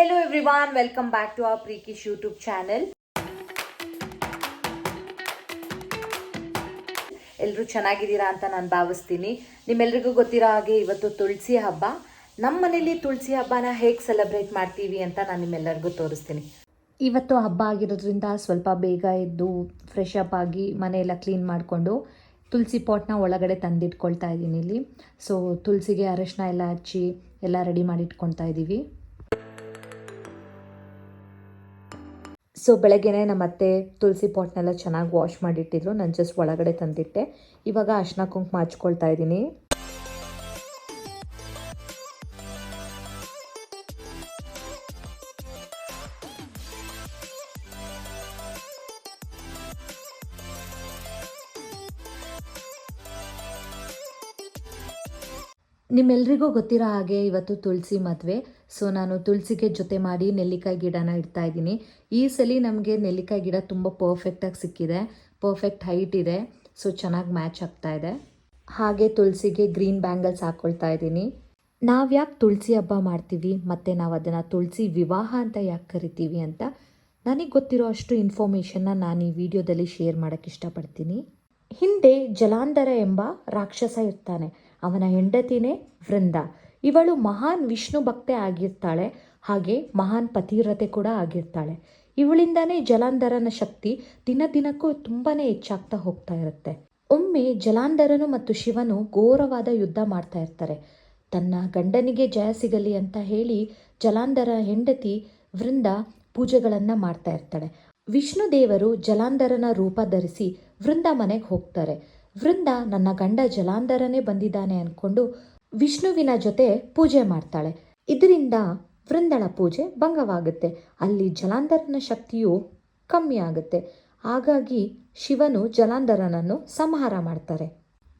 Hello everyone welcome back to our ಪ್ರೀಕಿಶ್ YouTube channel ಎಲ್ಲರೂ ಚೆನ್ನಾಗಿದ್ದೀರಾ ಅಂತ ನಾನು ಭಾವಿಸ್ತೀನಿ. ನಿಮ್ಮೆಲ್ರಿಗೂ ಗೊತ್ತಿರೋ ಹಾಗೆ ಇವತ್ತು ತುಳಸಿ ಹಬ್ಬ. ನಮ್ಮ ಮನೇಲಿ ತುಳಸಿ ಹಬ್ಬನ ಹೇಗೆ ಸೆಲೆಬ್ರೇಟ್ ಮಾಡ್ತೀವಿ ಅಂತ ನಾನು ನಿಮ್ಮೆಲ್ಲರಿಗೂ ತೋರಿಸ್ತೀನಿ. ಇವತ್ತು ಹಬ್ಬ ಆಗಿರೋದ್ರಿಂದ ಸ್ವಲ್ಪ ಬೇಗ ಎದ್ದು ಫ್ರೆಶ್ ಅಪ್ ಆಗಿ ಮನೆಯೆಲ್ಲ ಕ್ಲೀನ್ ಮಾಡಿಕೊಂಡು ತುಳಸಿ ಪಾಟ್ನ ಒಳಗಡೆ ತಂದಿಟ್ಕೊಳ್ತಾ ಇದ್ದೀನಿ ಇಲ್ಲಿ. ಸೊ ತುಳಸಿಗೆ ಅರಶಿನ ಎಲ್ಲ ಹಚ್ಚಿ ಎಲ್ಲ ರೆಡಿ ಮಾಡಿ ಇಟ್ಕೊಳ್ತಾ ಇದ್ದೀವಿ ಸೊ ಬೆಳಗ್ಗೆನೇ ನಮ್ಮ ಅತ್ತೆ ತುಳಸಿ ಪಾಟ್ನೆಲ್ಲ ಚೆನ್ನಾಗಿ ವಾಶ್ ಮಾಡಿಟ್ಟಿದ್ರು. ನಾನು ಜಸ್ಟ್ ಒಳಗಡೆ ತಂದಿಟ್ಟೆ. ಇವಾಗ ಅರ್ಶಿನ ಕುಂಕುಮ ಹಚ್ಕೊಳ್ತಾ ಇದ್ದೀನಿ. ನಿಮ್ಮೆಲ್ರಿಗೂ ಗೊತ್ತಿರೋ ಹಾಗೆ ಇವತ್ತು ತುಳಸಿ ಮದುವೆ. ಸೊ ನಾನು ತುಳಸಿಗೆ ಜೊತೆ ಮಾಡಿ ನೆಲ್ಲಿಕಾಯಿ ಗಿಡನ ಇಡ್ತಾ ಇದ್ದೀನಿ. ಈ ಸಲ ನಮಗೆ ನೆಲ್ಲಿಕಾಯಿ ಗಿಡ ತುಂಬ ಪರ್ಫೆಕ್ಟಾಗಿ ಸಿಕ್ಕಿದೆ. ಪರ್ಫೆಕ್ಟ್ ಹೈಟ್ ಇದೆ. ಸೊ ಚೆನ್ನಾಗಿ ಮ್ಯಾಚ್ ಆಗ್ತಾ ಇದೆ. ಹಾಗೆ ತುಳಸಿಗೆ ಗ್ರೀನ್ ಬ್ಯಾಂಗಲ್ಸ್ ಹಾಕ್ಕೊಳ್ತಾ ಇದ್ದೀನಿ. ನಾವು ಯಾಕೆ ತುಳಸಿ ಹಬ್ಬ ಮಾಡ್ತೀವಿ, ಮತ್ತು ನಾವು ಅದನ್ನು ತುಳಸಿ ವಿವಾಹ ಅಂತ ಯಾಕೆ ಕರಿತೀವಿ ಅಂತ ನನಗೆ ಗೊತ್ತಿರೋ ಅಷ್ಟು ಇನ್ಫಾರ್ಮೇಷನ್ನ ನಾನು ಈ ವಿಡಿಯೋದಲ್ಲಿ ಶೇರ್ ಮಾಡೋಕ್ಕೆ ಇಷ್ಟಪಡ್ತೀನಿ. ಹಿಂದೆ ಜಲಾಂಧರ ಎಂಬ ರಾಕ್ಷಸ ಇರ್ತಾನೆ. ಅವನ ಹೆಂಡತಿನೇ ವೃಂದ. ಇವಳು ಮಹಾನ್ ವಿಷ್ಣು ಭಕ್ತೆ ಆಗಿರ್ತಾಳೆ, ಹಾಗೆ ಮಹಾನ್ ಪತಿವ್ರತೆ ಕೂಡ ಆಗಿರ್ತಾಳೆ. ಇವಳಿಂದನೇ ಜಲಾಂಧರನ ಶಕ್ತಿ ದಿನ ದಿನಕ್ಕೂ ತುಂಬಾ ಹೆಚ್ಚಾಗ್ತಾ ಹೋಗ್ತಾ ಇರುತ್ತೆ. ಒಮ್ಮೆ ಜಲಾಂಧರನು ಮತ್ತು ಶಿವನು ಘೋರವಾದ ಯುದ್ಧ ಮಾಡ್ತಾ ಇರ್ತಾರೆ. ತನ್ನ ಗಂಡನಿಗೆ ಜಯ ಸಿಗಲಿ ಅಂತ ಹೇಳಿ ಜಲಾಂಧರ ಹೆಂಡತಿ ವೃಂದ ಪೂಜೆಗಳನ್ನು ಮಾಡ್ತಾ ಇರ್ತಾಳೆ. ವಿಷ್ಣು ದೇವರು ಜಲಾಂಧರನ ರೂಪ ಧರಿಸಿ ವೃಂದ ಮನೆಗೆ ಹೋಗ್ತಾರೆ. ವೃಂದ ನನ್ನ ಗಂಡ ಜಲಾಂಧರನೇ ಬಂದಿದ್ದಾನೆ ಅಂದ್ಕೊಂಡು ವಿಷ್ಣುವಿನ ಜೊತೆ ಪೂಜೆ ಮಾಡ್ತಾಳೆ. ಇದರಿಂದ ವೃಂದಳ ಪೂಜೆ ಭಂಗವಾಗುತ್ತೆ. ಅಲ್ಲಿ ಜಲಾಂಧರನ ಶಕ್ತಿಯು ಕಮ್ಮಿ ಆಗುತ್ತೆ. ಹಾಗಾಗಿ ಶಿವನು ಜಲಾಂಧರನನ್ನು ಸಂಹಾರ ಮಾಡ್ತಾರೆ.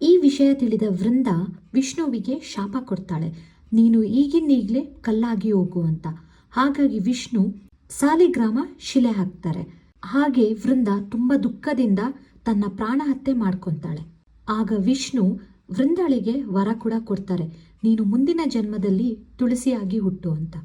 ಈ ವಿಷಯ ತಿಳಿದ ವೃಂದ ವಿಷ್ಣುವಿಗೆ ಶಾಪ ಕೊಡ್ತಾಳೆ. ನೀನು ಈಗಿಂದೀಗಲೇ ಕಲ್ಲಾಗಿ ಹೋಗು ಅಂತ. ಹಾಗಾಗಿ ವಿಷ್ಣು ಸಾಲಿಗ್ರಾಮ ಶಿಲೆ ಹಾಕ್ತಾರೆ. ಹಾಗೆ ವೃಂದ ತುಂಬ ದುಃಖದಿಂದ ತನ್ನ ಪ್ರಾಣ ಹತ್ಯೆ ಮಾಡ್ಕೊತಾಳೆ. ಆಗ ವಿಷ್ಣು ವೃಂದಾಳಿಗೆ ವರ ಕೂಡ ಕೊಡ್ತಾರೆ. ನೀನು ಮುಂದಿನ ಜನ್ಮದಲ್ಲಿ ತುಳಸಿಯಾಗಿ ಹುಟ್ಟು ಅಂತ.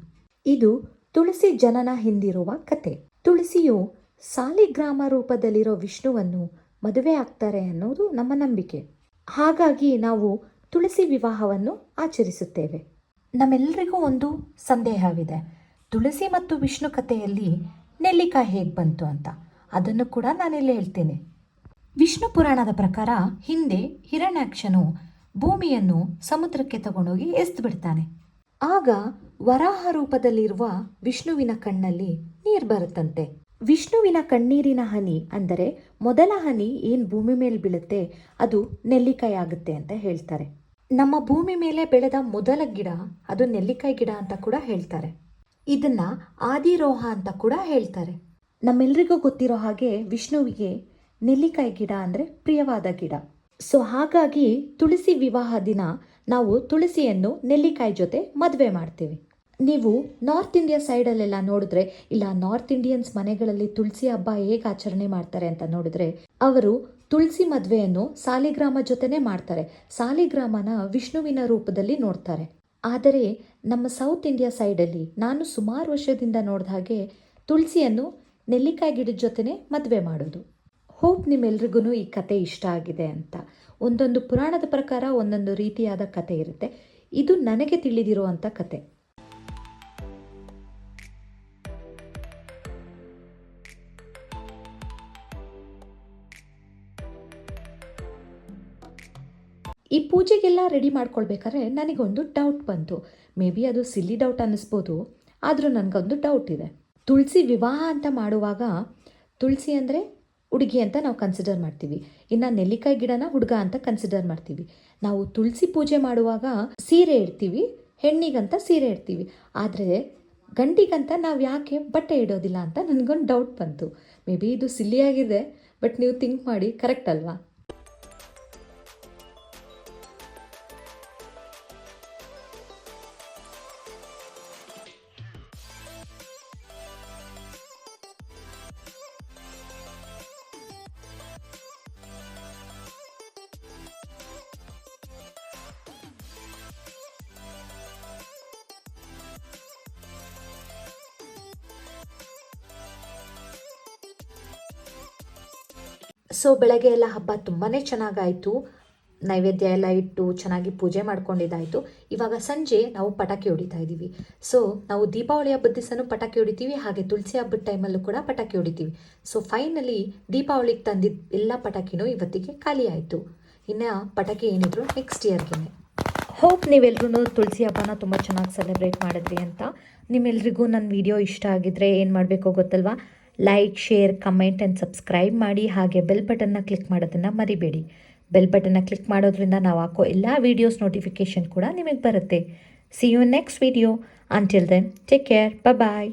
ಇದು ತುಳಸಿ ಜನನ ಹಿಂದಿರುವ ಕತೆ. ತುಳಸಿಯು ಸಾಲಿಗ್ರಾಮ ರೂಪದಲ್ಲಿರೋ ವಿಷ್ಣುವನ್ನು ಮದುವೆ ಆಗ್ತಾರೆ ಅನ್ನೋದು ನಮ್ಮ ನಂಬಿಕೆ. ಹಾಗಾಗಿ ನಾವು ತುಳಸಿ ವಿವಾಹವನ್ನು ಆಚರಿಸುತ್ತೇವೆ. ನಮ್ಮೆಲ್ಲರಿಗೂ ಒಂದು ಸಂದೇಹವಿದೆ. ತುಳಸಿ ಮತ್ತು ವಿಷ್ಣು ಕಥೆಯಲ್ಲಿ ನೆಲ್ಲಿಕಾಯಿ ಹೇಗೆ ಬಂತು ಅಂತ. ಅದನ್ನು ಕೂಡ ನಾನಿಲ್ಲಿ ಹೇಳ್ತೇನೆ. ವಿಷ್ಣು ಪುರಾಣದ ಪ್ರಕಾರ ಹಿಂದೆ ಹಿರಣ್ಯಾಕ್ಷನು ಭೂಮಿಯನ್ನು ಸಮುದ್ರಕ್ಕೆ ತಗೊಂಡೋಗಿ ಎಸ್ದು ಬಿಡ್ತಾನೆ. ಆಗ ವರಾಹ ರೂಪದಲ್ಲಿರುವ ವಿಷ್ಣುವಿನ ಕಣ್ಣಲ್ಲಿ ನೀರು ಬರುತ್ತಂತೆ. ವಿಷ್ಣುವಿನ ಕಣ್ಣೀರಿನ ಹನಿ ಅಂದರೆ ಮೊದಲ ಹನಿ ಏನು ಭೂಮಿ ಮೇಲೆ ಬೀಳುತ್ತೆ ಅದು ನೆಲ್ಲಿಕಾಯಿ ಆಗುತ್ತೆ ಅಂತ ಹೇಳ್ತಾರೆ. ನಮ್ಮ ಭೂಮಿ ಮೇಲೆ ಬೆಳೆದ ಮೊದಲ ಗಿಡ ಅದು ನೆಲ್ಲಿಕಾಯಿ ಗಿಡ ಅಂತ ಕೂಡ ಹೇಳ್ತಾರೆ. ಇದನ್ನ ಆದಿರೋಹ ಅಂತ ಕೂಡ ಹೇಳ್ತಾರೆ. ನಮ್ಮೆಲ್ರಿಗೂ ಗೊತ್ತಿರೋ ಹಾಗೆ ವಿಷ್ಣುವಿಗೆ ನೆಲ್ಲಿಕಾಯಿ ಗಿಡ ಅಂದರೆ ಪ್ರಿಯವಾದ ಗಿಡ. ಸೊ ಹಾಗಾಗಿ ತುಳಸಿ ವಿವಾಹ ದಿನ ನಾವು ತುಳಸಿಯನ್ನು ನೆಲ್ಲಿಕಾಯಿ ಜೊತೆ ಮದುವೆ ಮಾಡ್ತೀವಿ. ನೀವು ನಾರ್ತ್ ಇಂಡಿಯಾ ಸೈಡಲ್ಲೆಲ್ಲ ನೋಡಿದ್ರೆ, ಇಲ್ಲ ನಾರ್ತ್ ಇಂಡಿಯನ್ಸ್ ಮನೆಗಳಲ್ಲಿ ತುಳಸಿ ಹಬ್ಬ ಹೇಗೆ ಆಚರಣೆ ಮಾಡ್ತಾರೆ ಅಂತ ನೋಡಿದ್ರೆ, ಅವರು ತುಳಸಿ ಮದುವೆಯನ್ನು ಸಾಲಿಗ್ರಾಮ ಜೊತೆನೇ ಮಾಡ್ತಾರೆ. ಸಾಲಿಗ್ರಾಮನ ವಿಷ್ಣುವಿನ ರೂಪದಲ್ಲಿ ನೋಡ್ತಾರೆ. ಆದರೆ ನಮ್ಮ ಸೌತ್ ಇಂಡಿಯಾ ಸೈಡಲ್ಲಿ ನಾನು ಸುಮಾರು ವರ್ಷದಿಂದ ನೋಡಿದ ಹಾಗೆ ತುಳಸಿಯನ್ನು ನೆಲ್ಲಿಕಾಯಿ ಗಿಡದ ಜೊತೆನೇ ಮದುವೆ ಮಾಡೋದು. ಹೋಪ್ ನಿಮ್ಮೆಲ್ರಿಗೂ ಈ ಕತೆ ಇಷ್ಟ ಆಗಿದೆ ಅಂತ. ಒಂದೊಂದು ಪುರಾಣದ ಪ್ರಕಾರ ಒಂದೊಂದು ರೀತಿಯಾದ ಕತೆ ಇರುತ್ತೆ. ಇದು ನನಗೆ ತಿಳಿದಿರುವಂಥ ಕತೆ. ಈ ಪೂಜೆಗೆಲ್ಲ ರೆಡಿ ಮಾಡ್ಕೊಳ್ಬೇಕಾದ್ರೆ ನನಗೊಂದು ಡೌಟ್ ಬಂತು. ಮೇ ಬಿ ಅದು ಸಿಲ್ಲಿ ಡೌಟ್ ಅನ್ನಿಸ್ಬೋದು, ಆದರೂ ನನಗೊಂದು ಡೌಟ್ ಇದೆ. ತುಳಸಿ ವಿವಾಹ ಅಂತ ಮಾಡುವಾಗ, ತುಳಸಿ ಅಂದರೆ ಹುಡುಗಿ ಅಂತ ನಾವು ಕನ್ಸಿಡರ್ ಮಾಡ್ತೀವಿ. ಇನ್ನು ನೆಲ್ಲಿಕಾಯಿ ಗಿಡನ ಹುಡುಗ ಅಂತ ಕನ್ಸಿಡರ್ ಮಾಡ್ತೀವಿ. ನಾವು ತುಳಸಿ ಪೂಜೆ ಮಾಡುವಾಗ ಸೀರೆ ಇಡ್ತೀವಿ, ಹೆಣ್ಣಿಗಂತ ಸೀರೆ ಇಡ್ತೀವಿ. ಆದರೆ ಗಂಡಿಗಂತ ನಾವು ಯಾಕೆ ಬಟ್ಟೆ ಇಡೋದಿಲ್ಲ ಅಂತ ನನಗೊಂದು ಡೌಟ್ ಬಂತು. ಮೇ ಬಿ ಇದು ಸಿಲ್ಲಿಯಾಗಿದೆ ಬಟ್ ನೀವು ಥಿಂಕ್ ಮಾಡಿ ಕರೆಕ್ಟ್ ಅಲ್ವಾ? ಸೊ ಬೆಳಗ್ಗೆ ಎಲ್ಲ ಹಬ್ಬ ತುಂಬಾ ಚೆನ್ನಾಗಾಯಿತು. ನೈವೇದ್ಯ ಎಲ್ಲ ಇಟ್ಟು ಚೆನ್ನಾಗಿ ಪೂಜೆ ಮಾಡ್ಕೊಂಡಿದ್ದಾಯಿತು. ಇವಾಗ ಸಂಜೆ ನಾವು ಪಟಾಕಿ ಹೊಡಿತಾ ಇದ್ದೀವಿ. ಸೊ ನಾವು ದೀಪಾವಳಿ ಹಬ್ಬದ ದಿವಸನೂ ಪಟಾಕಿ ಹೊಡಿತೀವಿ, ಹಾಗೆ ತುಳಸಿ ಹಬ್ಬದ ಟೈಮಲ್ಲೂ ಕೂಡ ಪಟಾಕಿ ಹೊಡಿತೀವಿ. ಸೊ ಫೈನಲಿ ದೀಪಾವಳಿಗೆ ತಂದಿದ್ದ ಎಲ್ಲ ಪಟಾಕಿನೂ ಇವತ್ತಿಗೆ ಖಾಲಿ ಆಯಿತು. ಇನ್ನು ಪಟಾಕಿ ಏನಿದ್ರು ನೆಕ್ಸ್ಟ್ ಇಯರ್ಗೆ ಹೋಪ್ ನೀವೆಲ್ರೂ ತುಳಸಿ ಹಬ್ಬನ ತುಂಬ ಚೆನ್ನಾಗಿ ಸೆಲೆಬ್ರೇಟ್ ಮಾಡಿದ್ರಿ ಅಂತ. ನಿಮ್ಮೆಲ್ರಿಗೂ ನನ್ನ ವಿಡಿಯೋ ಇಷ್ಟ ಆಗಿದ್ರೆ ಏನು ಮಾಡಬೇಕೋ ಗೊತ್ತಲ್ವಾ? Like share comment and subscribe ಮಾಡಿ ಹಾಗೆ ಬೆಲ್ ಬಟನ್ನ ಕ್ಲಿಕ್ ಮಾಡೋದನ್ನು ಮರಿಬೇಡಿ. ಬೆಲ್ ಬಟನ್ನ ಕ್ಲಿಕ್ ಮಾಡೋದ್ರಿಂದ ನಾವು ಹಾಕೋ ಎಲ್ಲ ವೀಡಿಯೋಸ್ ನೋಟಿಫಿಕೇಷನ್ ಕೂಡ ನಿಮಗೆ ಬರುತ್ತೆ. See you next video until then take care bye